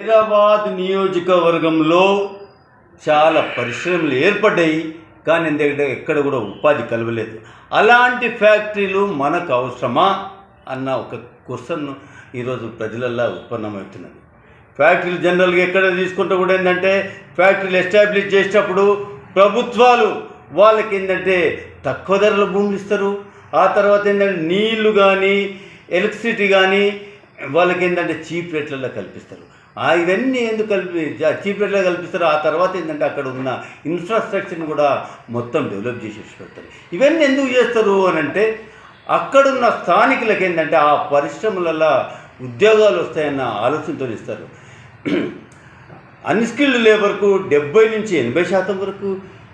హైదరాబాద్ నియోజకవర్గంలో చాలా పరిశ్రమలు ఏర్పడ్డాయి కానీ ఎందుకంటే ఎక్కడ కూడా ఉపాధి కలవలేదు. అలాంటి ఫ్యాక్టరీలు మనకు అవసరమా అన్న ఒక క్వశ్చన్ ఈరోజు ప్రజలల్లా ఉత్పన్నమవుతున్నది. ఫ్యాక్టరీలు జనరల్గా ఎక్కడ తీసుకుంటే కూడా ఏంటంటే ఫ్యాక్టరీలు ఎస్టాబ్లిష్ చేసేటప్పుడు ప్రభుత్వాలు వాళ్ళకి ఏంటంటే తక్కువ ధరల భూములు ఇస్తారు ఆ తర్వాత ఏంటంటే నీళ్ళు కానీ ఎలక్ట్రిసిటీ కానీ వాళ్ళకి ఏంటంటే చీప్ రేట్లలో కల్పిస్తారు. ఆ ఇవన్నీ ఎందుకు కలిపి చీప్ రేట్లో కల్పిస్తారు ఆ తర్వాత ఏంటంటే అక్కడ ఉన్న ఇన్ఫ్రాస్ట్రక్చర్ని కూడా మొత్తం డెవలప్ చేసేసి పెడతారు. ఇవన్నీ ఎందుకు చేస్తారు అని అంటే అక్కడున్న స్థానికులకి ఏంటంటే ఆ పరిశ్రమలలో ఉద్యోగాలు వస్తాయన్న ఆలోచనతో ఇస్తారు. అన్స్కిల్డ్ లేబర్కు డెబ్బై నుంచి ఎనభై శాతం వరకు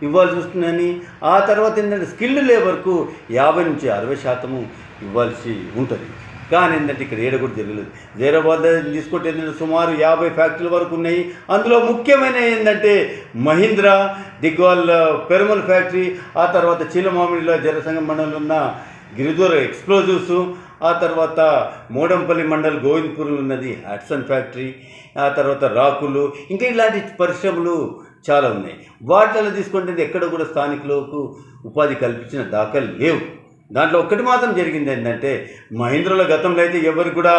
ఇవ్వాల్సి వస్తుందని ఆ తర్వాత ఏంటంటే స్కిల్డ్ లేబర్కు యాభై నుంచి అరవై శాతము ఇవ్వాల్సి ఉంటుంది. కానీ ఏంటంటే ఇక్కడ ఏడ కూడా జరగలేదు. జైరాబాద్ తీసుకుంటే ఏంటంటే సుమారు యాభై ఫ్యాక్టరీల వరకు ఉన్నాయి. అందులో ముఖ్యమైన ఏంటంటే మహీంద్రా దిగ్వాల్ పెరుమల్ ఫ్యాక్టరీ ఆ తర్వాత చీలమామిడిలో జనసంఘం మండలంలో ఉన్న గిరిదూర ఎక్స్ప్లోజివ్స్ ఆ తర్వాత మోడంపల్లి మండల్ గోవింద్పూర్లో ఉన్నది హ్యాట్సన్ ఫ్యాక్టరీ ఆ తర్వాత రాకులు ఇంకా ఇలాంటి పరిశ్రమలు చాలా ఉన్నాయి. వాటిలో తీసుకుంటే ఎక్కడ కూడా స్థానికులకు ఉపాధి కల్పించిన దాఖలు లేవు. దాంట్లో ఒక్కటి మాత్రం జరిగింది ఏంటంటే మహీంద్రలో గతంలో అయితే ఎవరు కూడా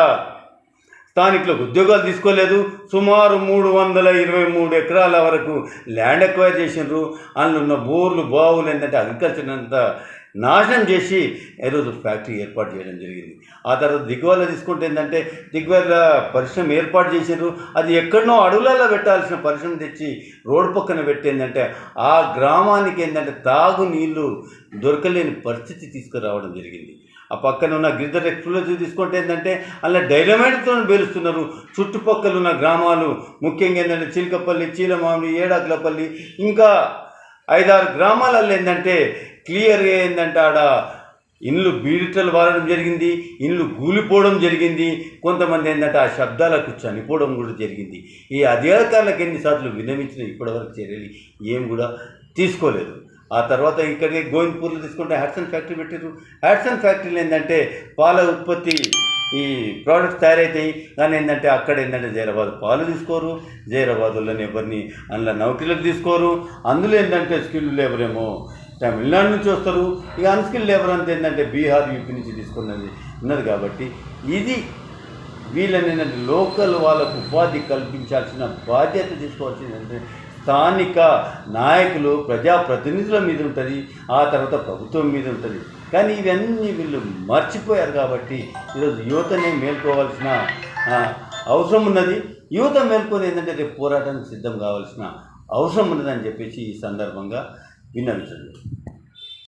స్థానికులకు ఉద్యోగాలు తీసుకోలేదు. సుమారు మూడు వందల ఇరవై మూడు ఎకరాల వరకు ల్యాండ్ ఎక్వైర్ చేసినారు అందులో ఉన్న బోర్లు బావులు ఏంటంటే అగ్రికల్చర్ అంతా నాశనం చేసి ఈరోజు ఫ్యాక్టరీ ఏర్పాటు చేయడం జరిగింది. ఆ తర్వాత దిగువల తీసుకుంటే ఏంటంటే దిగువల పరిశ్రమ ఏర్పాటు చేసారు అది ఎక్కడనో అడవులలో పెట్టాల్సిన పరిశ్రమ తెచ్చి రోడ్డు పక్కన పెట్టేందంటే ఆ గ్రామానికి ఏంటంటే తాగు నీళ్ళు దొరకలేని పరిస్థితి తీసుకురావడం జరిగింది. ఆ పక్కన ఉన్న గిరిధర్ ఎక్స్ప్లోజివ్ తీసుకుంటే ఏంటంటే అలా డైనమైట్తో పేలుస్తున్నారు. చుట్టుపక్కల ఉన్న గ్రామాలు ముఖ్యంగా ఏంటంటే చిలకపల్లి చీలమామిడి ఏడాకులపల్లి ఇంకా ఐదారు గ్రామాలలో ఏంటంటే క్లియర్గా ఏంటంటే ఆడ ఇండ్లు బీడిటలు వారడం జరిగింది ఇండ్లు కూలిపోవడం జరిగింది కొంతమంది ఏంటంటే ఆ శబ్దాలకు చనిపోవడం కూడా జరిగింది. ఈ అధికారులకు ఎన్నిసార్లు విన్నవించిన ఇప్పటివరకు చర్యలు ఏం కూడా తీసుకోలేదు. ఆ తర్వాత ఇక్కడే గోవింద్పూర్లో తీసుకుంటే హ్యాట్సన్ ఫ్యాక్టరీ పెట్టారు హ్యాట్సన్ ఫ్యాక్టరీలు ఏంటంటే పాల ఉత్పత్తి ఈ ప్రోడక్ట్స్ తయారవుతాయి కానీ ఏంటంటే అక్కడ ఏంటంటే జైరాబాద్ పాలు తీసుకోరు జైరాబాద్లోని ఎవరిని అందులో నౌకరీలకు తీసుకోరు అందులో ఏంటంటే స్కిల్ లేబర్ ఏమో తమిళనాడు నుంచి వస్తారు. ఇక అన్స్కిల్ లేబర్ అంతా ఏంటంటే బీహార్ యూపీ నుంచి తీసుకున్నది ఉన్నది కాబట్టి ఇది వీళ్ళని లోకల్ వాళ్ళకు ఉపాధి కల్పించాల్సిన బాధ్యత తీసుకోవాల్సింది అంటే స్థానిక నాయకులు ప్రజాప్రతినిధుల మీద ఉంటుంది ఆ తర్వాత ప్రభుత్వం మీద ఉంటుంది. కానీ ఇవన్నీ వీళ్ళు మర్చిపోయారు కాబట్టి ఈరోజు యువతనే మేల్కోవాల్సిన అవసరం ఉన్నది. యువత మేల్కొని ఏంటంటే రేపు పోరాటానికి సిద్ధం కావాల్సిన అవసరం ఉన్నదని చెప్పేసి ఈ సందర్భంగా విన్నవించండి.